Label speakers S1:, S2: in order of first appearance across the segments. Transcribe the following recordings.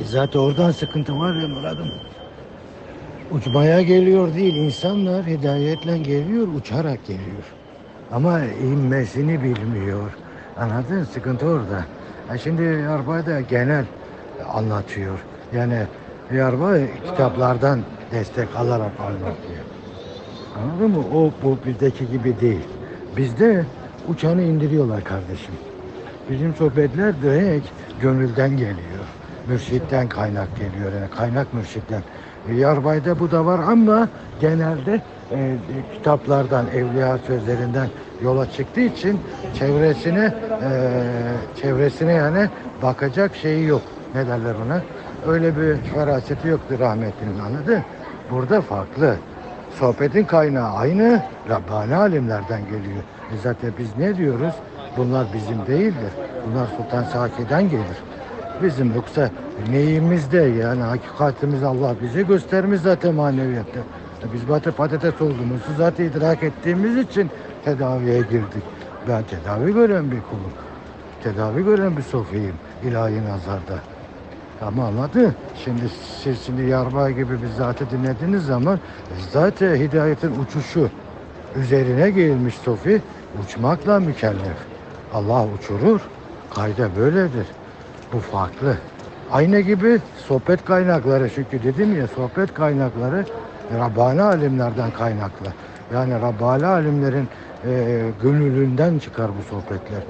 S1: E zaten oradan sıkıntı var ya Murat'ım. Uçmaya geliyor değil insanlar hidayetle geliyor uçarak geliyor. Ama inmesini bilmiyor. Anladın? Sıkıntı orada. Ha şimdi Yarba da genel anlatıyor. Yani Yarba kitaplardan destek alarak anlatıyor. Anladın mı? O bu bizdeki gibi değil. Bizde uçanı indiriyorlar kardeşim. Bizim sohbetler direkt gönülden geliyor. Mürşitten kaynak geliyor. Yani kaynak mürşitten. E, Yarbay'da bu da var ama genelde e, kitaplardan, evliya sözlerinden yola çıktığı için çevresine e, çevresine yani bakacak şeyi yok. Ne derler ona? Öyle bir feraseti yoktu rahmetlinin anladın? Burada farklı. Sohbetin kaynağı aynı, Rabbani alimlerden geliyor. E zaten biz ne diyoruz? Bunlar bizim değildir. Bunlar Sultan Saki'den gelir. Bizim yoksa neyimizde yani hakikatimiz Allah bize göstermiş zaten maneviyatta. Biz zaten patates olduğumuzu zaten idrak ettiğimiz için tedaviye girdik. Ben tedavi gören bir kulum. Tedavi gören bir sofiyim ilahi nazarda. Ama anladı. Şimdi siz şimdi Yarbay gibi bir zatı dinlediğiniz zaman e, zaten hidayetin uçuşu üzerine gelmiş Sofi uçmakla mükellef. Allah uçurur. Kayda böyledir. Bu farklı. Aynı gibi sohbet kaynakları çünkü dedim ya sohbet kaynakları Rabbani alimlerden kaynaklı. Yani Rabbani alimlerin e, gönlünden çıkar bu sohbetler.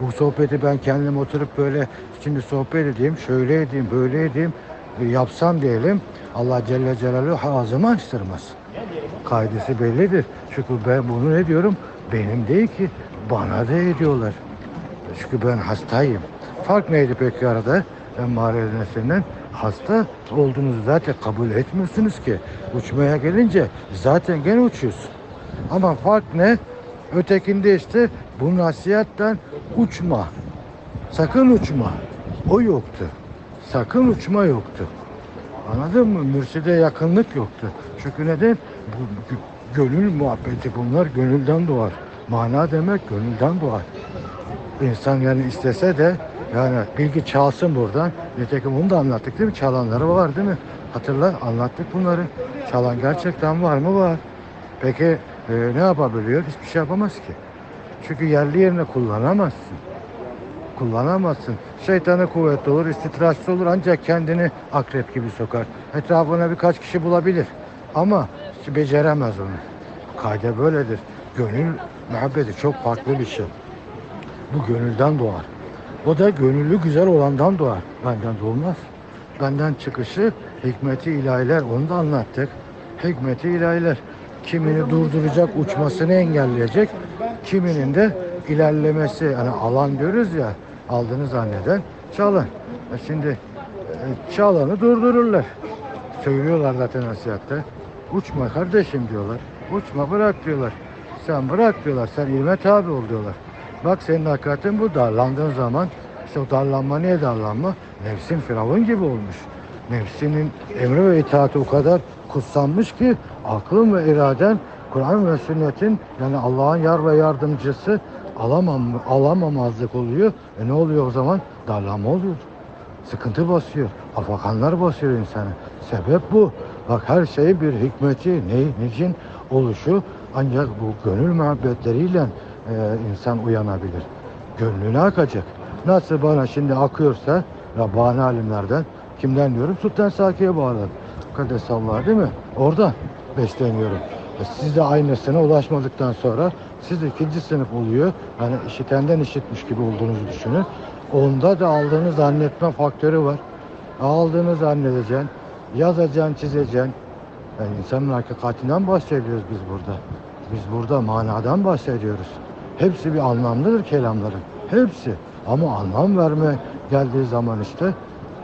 S1: Bu sohbeti ben kendim oturup böyle şimdi sohbet edeyim, şöyle edeyim, böyle edeyim, e, yapsam diyelim Allah Celle Celaluhu ağzımı açtırmaz. Kaidesi bellidir. Çünkü ben bunu ne diyorum? Benim değil ki bana da ediyorlar. Çünkü ben hastayım. Fark neydi peki arada? Mağaralarına senden hasta olduğunuzu zaten kabul etmiyorsunuz ki. Uçmaya gelince zaten gene uçuyorsun. Ama fark ne? Ötekinde işte bu nasihatten uçma. Sakın uçma. O yoktu. Sakın uçma yoktu. Anladın mı? Mürşide yakınlık yoktu. Çünkü neden? Bu gö- gönül muhabbeti bunlar gönülden doğar. Mana demek gönülden doğar. İnsan yani istese de yani bilgi çalsın buradan. Nitekim bunu da anlattık değil mi? Çalanları var değil mi? Hatırla anlattık bunları. Çalan gerçekten var mı? Var. Peki e, ne yapabiliyor? Hiçbir şey yapamaz ki. Çünkü yerli yerine kullanamazsın. Kullanamazsın. Şeytanı kuvvetli olur, istitraçlı olur ancak kendini akrep gibi sokar. Etrafına birkaç kişi bulabilir. Ama beceremez onu. Kaide böyledir. Gönül muhabbeti çok farklı bir şey. Bu gönülden doğar. O da gönüllü güzel olandan doğar. Benden doğmaz. Benden çıkışı hikmeti ilahiler. Onu da anlattık. Hikmeti ilahiler. Kimini durduracak, uçmasını engelleyecek. Kiminin de ilerlemesi. Yani alan diyoruz ya, aldığını zanneden çalan. E Şimdi e, çalanı durdururlar. Söylüyorlar zaten nasihatte. Uçma kardeşim diyorlar. Uçma bırak diyorlar. Sen bırak diyorlar. Sen ilme tabi ol diyorlar. Bak senin hakikatin bu darlandığın zaman işte o darlanma niye darlanma? Nefsin firavun gibi olmuş. Nefsinin emri ve itaati o kadar kutsanmış ki aklın ve iraden Kur'an ve sünnetin yani Allah'ın yar ve yardımcısı alamam, alamamazlık oluyor. E ne oluyor o zaman? Darlanma oluyor. Sıkıntı basıyor. Afakanlar basıyor insanı. Sebep bu. Bak her şeyin bir hikmeti, ne, niçin oluşu ancak bu gönül muhabbetleriyle e, insan uyanabilir. Gönlüne akacak. Nasıl bana şimdi akıyorsa Rabbani alimlerden kimden diyorum? Sultan Saki'ye bağlı. Kaddesallah değil mi? Orada besleniyorum. E, siz de aynısına ulaşmadıktan sonra siz ikinci sınıf oluyor. Yani işitenden işitmiş gibi olduğunuzu düşünün. Onda da aldığını zannetme faktörü var. Aldığını zannedeceksin. Yazacaksın, çizeceksin. Yani insanın hakikatinden bahsediyoruz biz burada. Biz burada manadan bahsediyoruz. Hepsi bir anlamlıdır kelamların. Hepsi. Ama anlam verme geldiği zaman işte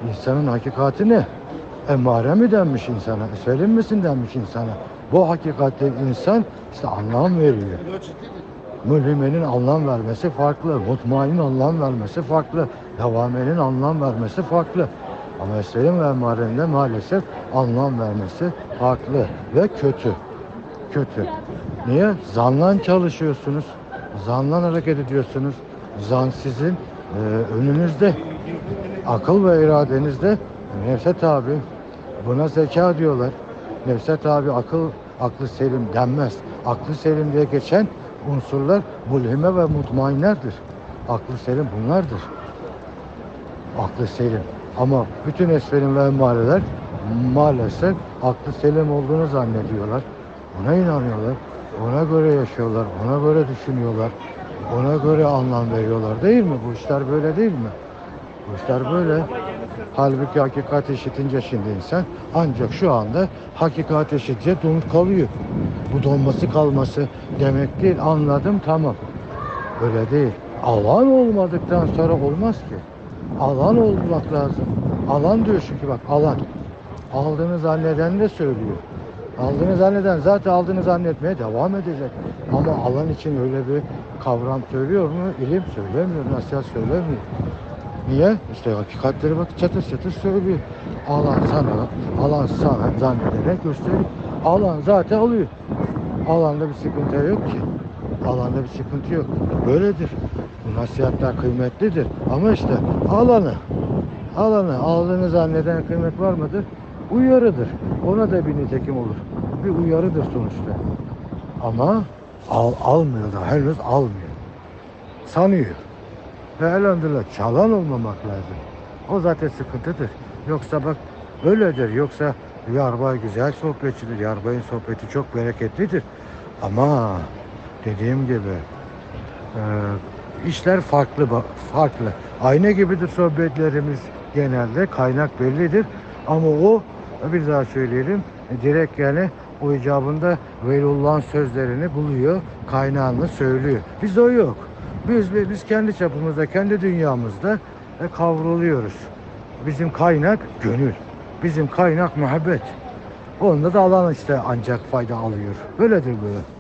S1: insanın hakikati ne? Emmare mi denmiş insana? Selim misin denmiş insana? Bu hakikatte insan işte anlam veriyor. Mülhimenin anlam vermesi farklı. Mutmainin anlam vermesi farklı. Devamenin anlam vermesi farklı. Ama Esra'nın ve Emare'nin de maalesef anlam vermesi farklı ve kötü. Kötü. Niye? Zanla çalışıyorsunuz. Zanla hareket ediyorsunuz. Zan sizin e, önünüzde. Akıl ve iradenizde Nevzat abi buna zeka diyorlar. Nevzat abi akıl aklı selim denmez. Aklı selim diye geçen unsurlar mulhime ve mutmainlerdir. Aklı selim bunlardır. Aklı selim. Ama bütün esferin ve emareler maalesef aklı selim olduğunu zannediyorlar. Ona inanıyorlar. Ona göre yaşıyorlar. Ona göre düşünüyorlar. Ona göre anlam veriyorlar. Değil mi? Bu işler böyle değil mi? Bu işler böyle. Halbuki hakikat eşitince şimdi insan ancak şu anda hakikat eşitince donup kalıyor. Bu donması kalması demek değil. Anladım tamam. Öyle değil. Alan olmadıktan sonra olmaz ki. Alan olmak lazım. Alan diyor çünkü bak alan. Aldığını zanneden de söylüyor. Aldığını zanneden zaten aldığını zannetmeye devam edecek. Ama alan için öyle bir kavram söylüyor mu? İlim söylemiyor, nasihat söylemiyor. Niye? İşte hakikatleri bak çatır çatır söylüyor. Alan sana, alan sana zannederek gösteriyor. Alan zaten alıyor. Alanda bir sıkıntı yok ki. Alanda bir sıkıntı yok. Böyledir. Bu nasihatler kıymetlidir. Ama işte alanı, alanı aldığını zanneden kıymet var mıdır? Uyarıdır. Ona da bir nitekim olur. Bir uyarıdır sonuçta. Ama al, almıyor da henüz almıyor. Sanıyor. Ve elhamdülillah çalan olmamak lazım. O zaten sıkıntıdır. Yoksa bak öyledir. Yoksa Yarbay güzel sohbetçidir. Yarbay'ın sohbeti çok bereketlidir. Ama dediğim gibi e, işler farklı farklı. Aynı gibidir sohbetlerimiz genelde. Kaynak bellidir. Ama o bir daha söyleyelim direkt yani o icabında Veliullah'ın sözlerini buluyor, kaynağını söylüyor. Bizde o yok. Biz biz kendi çapımızda, kendi dünyamızda e, kavruluyoruz. Bizim kaynak gönül. Bizim kaynak muhabbet. Onda da alan işte ancak fayda alıyor. Böyledir böyle.